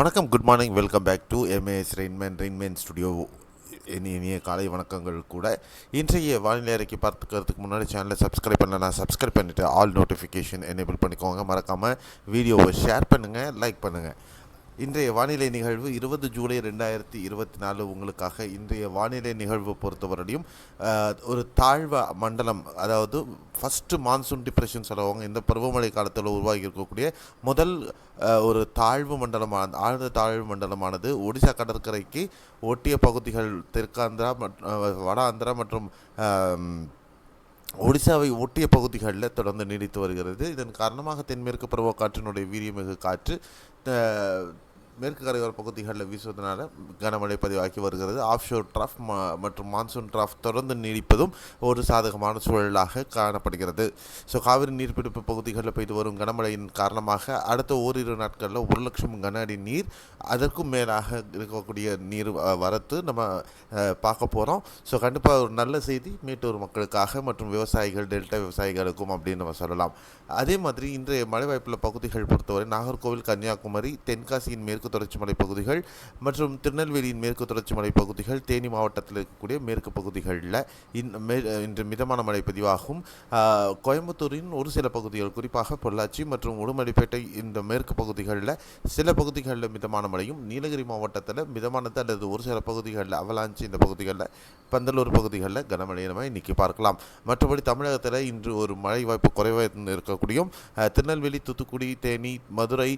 வணக்கம் good morning welcome back to MAS Rainman Rainman studio இனி இனிய காலை வணக்கங்கள் கூட. இன்றைய வானிலை அறிக்கை பார்த்துக்கிறதுக்கு முன்னாடி சேனலை சப்ஸ்கிரைப் பண்ணலாம் சப்ஸ்கிரைப் பண்ணிவிட்டு ஆல் நோட்டிஃபிகேஷன் எனேபிள் பண்ணிக்கோங்க. மறக்காமல் வீடியோவை ஷேர் பண்ணுங்கள் லைக் பண்ணுங்கள் இன்றைய வானிலை நிகழ்வு இருபது ஜூலை ரெண்டாயிரத்தி இருபத்தி நாலு உங்களுக்காக இன்றைய வானிலை நிகழ்வு பொறுத்தவரையும் ஒரு தாழ்வ மண்டலம் அதாவது ஃபஸ்ட்டு மான்சூன் டிப்ரெஷன் சொல்லுவாங்க. இந்த பருவமழை காலத்தில் உருவாகி இருக்கக்கூடிய முதல் ஒரு தாழ்வு மண்டலமான ஆழ்ந்த தாழ்வு மண்டலமானது ஒடிசா கடற்கரைக்கு ஒட்டிய பகுதிகள் தெற்காந்திரா மற்றும் வட ஆந்திரா மற்றும் ஒடிசாவை ஒட்டிய பகுதிகளில் தொடர்ந்து நீடித்து வருகிறது. இதன் காரணமாக தென்மேற்கு பருவக்காற்றினுடைய வீரியமிகு காற்று மேற்கு கரையோர பகுதிகளில் வீசுவதனால கனமழை பதிவாகி வருகிறது. ஆஃப்ஷோர் ட்ராஃப் மற்றும் மான்சூன் ட்ராஃப் தொடர்ந்து நீடிப்பதும் ஒரு சாதகமான சூழலாக காணப்படுகிறது. ஸோ காவிரி நீர்பிடிப்பு பகுதிகளில் பெய்து வரும் கனமழையின் காரணமாக அடுத்த ஓரிரு நாட்களில் ஒரு லட்சம் கன அடி நீர் அதற்கும் மேலாக இருக்கக்கூடிய நீர் வரத்து நம்ம பார்க்க போகிறோம் ஸோ கண்டிப்பாக ஒரு நல்ல செய்தி மேட்டூர் மக்களுக்காக மற்றும் விவசாயிகள் டெல்டா விவசாயிகளுக்கும் அப்படின்னு நம்ம சொல்லலாம். அதே மாதிரி இன்றைய மழை வாய்ப்புள்ள பகுதிகள் பொறுத்தவரை நாகர்கோவில் கன்னியாகுமரி தென்காசியின் மேற்கு தொடர்ச்சி மலை பகுதிகள் மற்றும் திருநெல்வேலியின் மேற்கு தொடர்ச்சி மலை பகுதிகள் தேனி மாவட்டத்தில் இருக்கக்கூடிய மேற்கு பகுதிகளில் மே இன்று மிதமான மழை பதிவாகும். கோயம்புத்தூரின் ஒரு சில பகுதிகள் குறிப்பாக பொள்ளாச்சி மற்றும் உடுமலைப்பேட்டை இந்த மேற்கு பகுதிகளில் சில பகுதிகளில் மிதமான மழையும் நீலகிரி மாவட்டத்தில் மிதமானது அல்லது ஒரு சில பகுதிகளில் அவலாஞ்சி இந்த பகுதிகளில் பந்தலூர் பகுதிகளில் கனமழை நம்ம இன்றைக்கி பார்க்கலாம். மற்றபடி தமிழகத்தில் இன்று ஒரு மழை வாய்ப்பு குறைவாக இருக்கக்கூடியும் திருநெல்வேலி தூத்துக்குடி தேனி மதுரை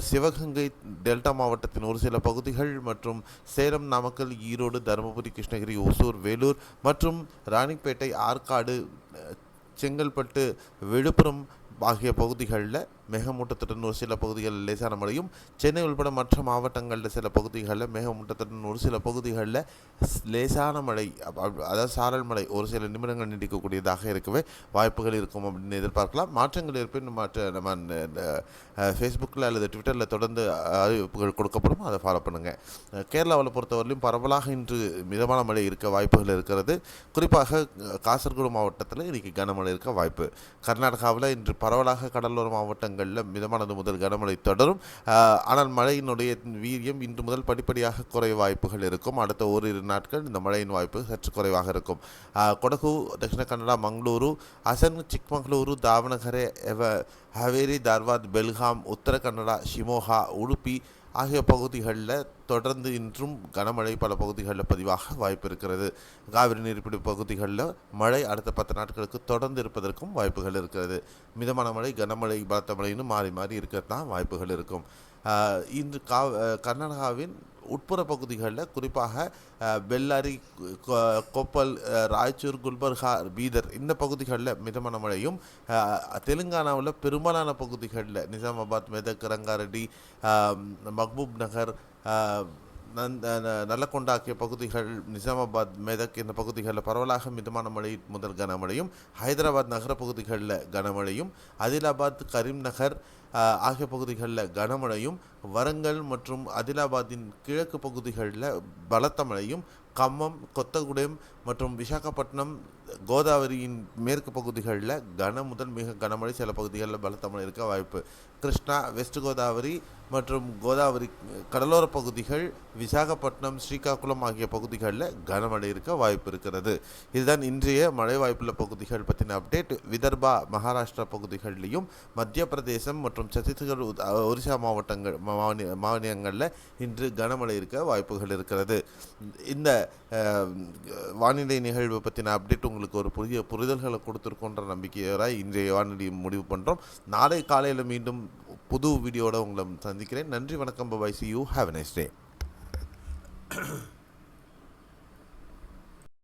சிவகங்கை டெல்டா மாவட்டத்தின் ஒரு சில பகுதிகள் மற்றும் சேலம் நாமக்கல் ஈரோடு தருமபுரி கிருஷ்ணகிரி ஒசூர் வேலூர் மற்றும் ராணிப்பேட்டை ஆற்காடு செங்கல்பட்டு விழுப்புரம் ஆகிய பகுதிகளில் மேகமூட்டத்துடன் ஒரு சில பகுதிகளில் லேசான மழையும் சென்னை உள்பட மற்ற மாவட்டங்களில் சில பகுதிகளில் மேகமூட்டத்துடன் ஒரு சில பகுதிகளில் ஸ்- லேசான மழை அதாவது சாரல் மழை ஒரு சில நிமிடங்கள் நீடிக்கக்கூடியதாக இருக்கவே வாய்ப்புகள் இருக்கும் அப்படின்னு எதிர்பார்க்கலாம். மாற்றங்கள் இருப்பின் மாற்ற நம்ம ஃபேஸ்புக்கில் அல்லது ட்விட்டரில் தொடர்ந்து அறிவிப்புகள் கொடுக்கப்படும் அதை ஃபாலோ பண்ணுங்கள் கேரளாவில் பொறுத்தவரையிலும் பரவலாக இன்று மிதமான மழை இருக்க வாய்ப்புகள் இருக்கிறது. குறிப்பாக காசர்கோடு மாவட்டத்தில் இன்றைக்கி கனமழை இருக்க வாய்ப்பு. கர்நாடகாவில் இன்று பரவலாக கடலோர மாவட்டங்கள் இடங்களில் மிதமானது முதல் கனமழை தொடரும். ஆனால் மழையினுடைய வீரியம் இன்று முதல் படிப்படியாக குறைய வாய்ப்புகள் இருக்கும். அடுத்த ஓரிரு நாட்கள் இந்த மழையின் வாய்ப்பு சற்று குறைவாக இருக்கும். ಕೊಡಗು ದಕ್ಷಿಣ ಕನ್ನಡ ಮಂಗಳೂರು ಹಾಸನ್ ಚಿಕ್ಕಮಗಳೂರು ದಾವಣಗೆರೆ ஹவேரி ಧಾರವಾಡ ಬೆಳಗಾಂ உத்தர கன்னடா ஷிமோகா உடுப்பி ஆகிய பகுதிகளில் தொடர்ந்து இன்றும் கனமழை பல பகுதிகளில் பதிவாக வாய்ப்பு இருக்கிறது. காவிரி நீர்ப்பிடி பகுதிகளில் மழை அடுத்த பத்து நாட்களுக்கு தொடர்ந்து இருப்பதற்கும் வாய்ப்புகள் இருக்கிறது. மிதமான மழை கனமழை பலத்த மழைன்னு மாறி மாறி இருக்கிறது தான் வாய்ப்புகள் இருக்கும். இன்று கா கர்நாடகாவின் உட்புற பகுதிகளில் குறிப்பாக பெல்லாரி கொ- கொப்பல் ராய்ச்சூர் குல்பர்கா பீதர் இந்த பகுதிகளில் மிதமான மழையும் தெலுங்கானாவில் பெரும்பாலான பகுதிகளில் நிஜாமாபாத் மெதக் ரங்காரெட்டி மஹ்பூப் நகர் ஆஹ், ந- பகுதிகள் நிசாமாபாத் மெதக் இந்த பகுதிகளில் பரவலாக மிதமான மழை முதல் கனமழையும் ஹைதராபாத் நகர பகுதிகளில் கனமழையும் ஆதிலாபாத் கரீம் நகர் ஆகிய பகுதிகளில் கனமழையும் வரங்கல் மற்றும் ஆதிலாபாத்தின் கிழக்கு பகுதிகளில் பலத்த மழையும் கம்மம் கொத்தகுடம் மற்றும் விசாகப்பட்டினம் கோதாவரியின் மேற்கு பகுதிகளில் கன முதல் மிக கனமழை சில பகுதிகளில் பலத்த மழை இருக்க வாய்ப்பு. கிருஷ்ணா வெஸ்ட் கோதாவரி மற்றும் கோதாவரி கடலோர பகுதிகள் விசாகப்பட்டினம் ஸ்ரீகாக்குளம் ஆகிய பகுதிகளில் கனமழை இருக்க வாய்ப்பு இருக்கிறது. இதுதான் இன்றைய மழை வாய்ப்புள்ள பகுதிகள் பற்றின அப்டேட். விதர்பா மகாராஷ்டிரா பகுதிகளிலையும் மத்திய பிரதேசம் மற்றும் சத்தீஸ்கர் ஒரிசா மாவட்டங்கள் மாநில மாநிலங்களில் இன்று கனமழை இருக்க வாய்ப்புகள் இருக்கிறது. இந்த வானிலை நிகழ்வு பற்றின அப்டேட் உங்களுக்கு ஒரு புதிய புரிதல்களை கொடுத்துருக்கோன்ற நம்பிக்கையோட இன்றைய வானிலை முடிவு பண்ணுறோம் நாளை காலையில் மீண்டும் புது வீடியோட உங்களை சந்திக்கிறேன். நன்றி வணக்கம். Bye bye see you have nice day